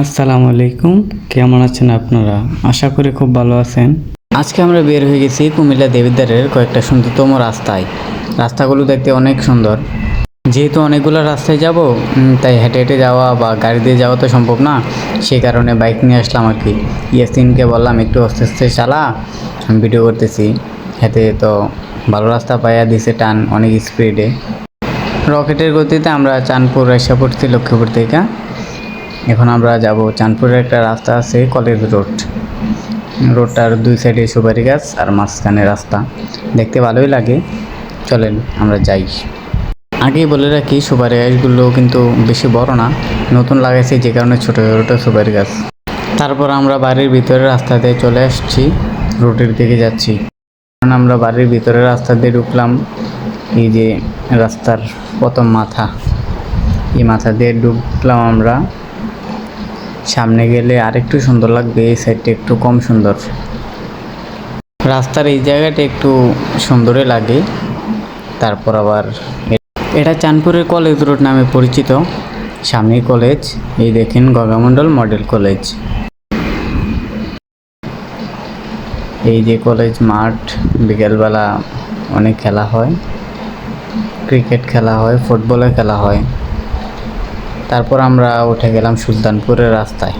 আসসালামু আলাইকুম কেমন আছেন আপনারা? আশা করি খুব ভালো আছেন। আজকে আমরা বের হয়ে গেছি কুমিল্লা দেবিদ্বারের কয়েকটা সুন্দরতম রাস্তায়। রাস্তাগুলো দেখতে অনেক সুন্দর। যেহেতু অনেকগুলো রাস্তায় যাব তাই হেঁটে হেঁটে যাওয়া বা গাড়ি দিয়ে যাওয়া তো সম্ভব না। সেই কারণে বাইক নিয়ে আসলাম আর কি। ইয়াসিনকে বললাম, একটু আস্তে আস্তে চালা। আমি ভিডিও করতেছি। হেঁটে তো ভালো রাস্তা পাইয়া দিছে টান অনেক স্পিডে রকেটের গতিতে আমরা চাঁদপুর এসে পড়ছি লক্ষ্মীপুর থেকে এখন আমরা যাব চাঁদপুরের একটা রাস্তা আছে কলেজ রোড। রোডটার দুই সাইডে সুপারি গাছ আর মাঝখানে রাস্তা। দেখতে ভালোই লাগে। চলেন আমরা যাই। আগেই বলে রাখি, সুপারি গাছগুলো কিন্তু বেশি বড় না, নতুন লাগাইছে যে কারণে ছোটো ছোটো সুপারি গাছ। তারপর আমরা বাড়ির ভিতরে রাস্তা দিয়ে চলে আসছি, রোডের দিকে যাচ্ছি। কারণ আমরা বাড়ির ভিতরে রাস্তা দিয়ে ঢুকলাম, এই যে রাস্তার প্রথম মাথা। এই মাথা দিয়ে ঢুকলাম আমরা। সামনে গেলে আরেকটু সুন্দর লাগবে, এই সাইডটা একটু কম সুন্দর। রাস্তার এই জায়গাটা একটু সুন্দরই লাগে। তারপর আবার এটা চাঁদপুরের কলেজ রোড নামে পরিচিত। সামনেই কলেজ, এই দেখেন গঙ্গামণ্ডল মডেল কলেজ। এই যে কলেজ মাঠ, বিকেলবেলা অনেক খেলা হয়। ক্রিকেট খেলা হয় ফুটবলে খেলা হয়। তারপর আমরা উঠে গেলাম সুলতানপুরের রাস্তায়।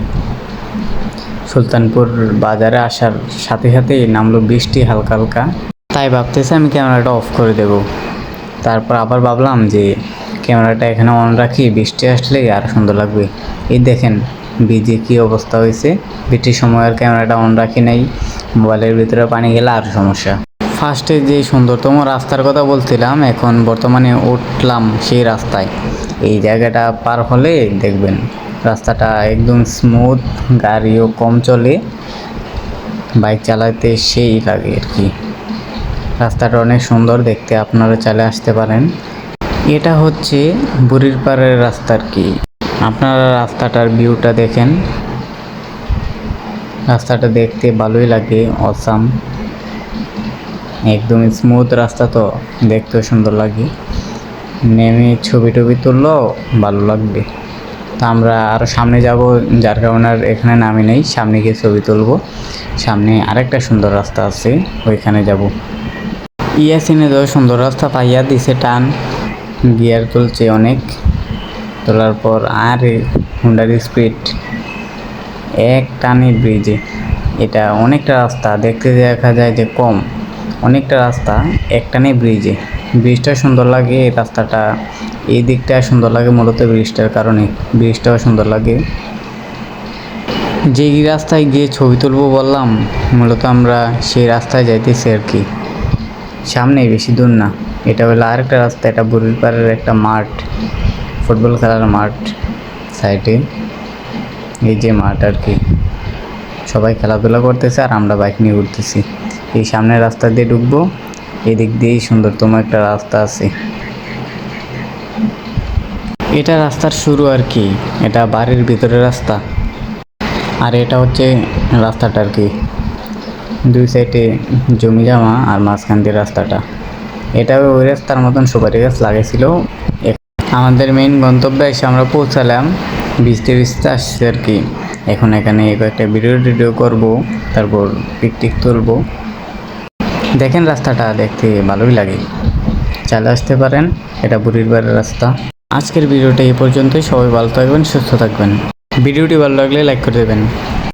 সুলতানপুর বাজারে আসার সাথে সাথেই নামলো বৃষ্টি হালকা হালকা। তাই ভাবতেছি আমি ক্যামেরাটা অফ করে দেব। তারপর আবার ভাবলাম যে ক্যামেরাটা এখানে অন রাখি, বৃষ্টি আসলেই আর সুন্দর লাগবে। এই দেখেন বিজে কী অবস্থা হয়েছে। বৃষ্টির সময় আর ক্যামেরাটা অন রাখি নাই। মোবাইলের ভিতরে পানি গেলে আর সমস্যা। ফার্স্টে যে সুন্দরতম রাস্তার কথা বলছিলাম, এখন বর্তমানে উঠলাম সেই রাস্তায়। এই জায়গাটা পার হলে দেখবেন রাস্তাটা একদম স্মুথ গাড়িও কম চলে বাইক চালাতে সেই লাগে আর কি। রাস্তাটা অনেক সুন্দর দেখতে, আপনারা চালে আসতে পারেন। এটা হচ্ছে বুড়ির পাড়ের রাস্তা আর কি। আপনারা রাস্তাটার ভিউটা দেখেন। রাস্তাটা দেখতে ভালোই লাগে অসাম একদম স্মুথ রাস্তা তো, দেখতেও সুন্দর লাগে। নেমে ছবি টবি তুললেও ভালো লাগবে। তো আমরা আরও সামনে যাব, যার কারণে আর এখানে নামি নেই, সামনে গিয়ে ছবি তুলবো। সামনে আরেকটা সুন্দর রাস্তা আছে, ওইখানে যাব। ইয়াসিনে তো সুন্দর রাস্তা, পাইয়া দিছে টান, গিয়ার তুলছে অনেক। তোলার পর আর হুন্ডার স্পিড এক টানে ব্রিজে এটা অনেকটা রাস্তা, দেখতে দেখা যায় যে কম। অনেকটা রাস্তা, এক টানে ব্রিজে ব্রিজটা সুন্দর লাগে এই রাস্তাটা এই দিকটা সুন্দর লাগে, মূলত ব্রিজটার কারণে। ব্রিজটাও সুন্দর লাগে। যেই রাস্তায় গিয়ে ছবি তুলবো বললাম, মূলত আমরা সেই রাস্তায় যাইতেছি আর কি। সামনেই বেশি দূর না। এটা হলো আরেকটা রাস্তা, এটা বুড়ির পাড়ের একটা মাঠ, ফুটবল খেলার মাঠ সাইডে। এই যে মাঠ আর কি। সবাই খেলাধুলা করতেছে আর আমরা বাইক নিয়ে উঠতেছি। এই সামনের রাস্তা দিয়ে ঢুকবো। এদিক দিয়েই সুন্দরতম একটা রাস্তা আছে। এটা রাস্তার শুরু আর কি, এটা বাড়ির ভিতরের রাস্তা। আর এটা হচ্ছে রাস্তাটা আর কি। দুই সাইডে জমি জামা আর মাঝখান দিয়ে রাস্তাটা। এটা ওই রাস্তার মতন সুপারি গাছ লাগাইছিল। আমাদের মেইন গন্তব্যে এসে আমরা পৌঁছালাম, বৃষ্টি ভিজতে আসছে আর কি। এখন এখানে কয়েকটা ভিডিও টিডিও করব, তারপর পিকটিক তুলবো দেখেন রাস্তাটা, দেখতে ভালোই লাগে। চালে আসতে পারেন, এটা বুড়ির বাড়ির রাস্তা। আজকের ভিডিওটা এই পর্যন্তই, সবাই ভালো থাকবেন, সুস্থ থাকবেন। ভিডিওটি ভালো লাগলে লাইক করে দেবেন।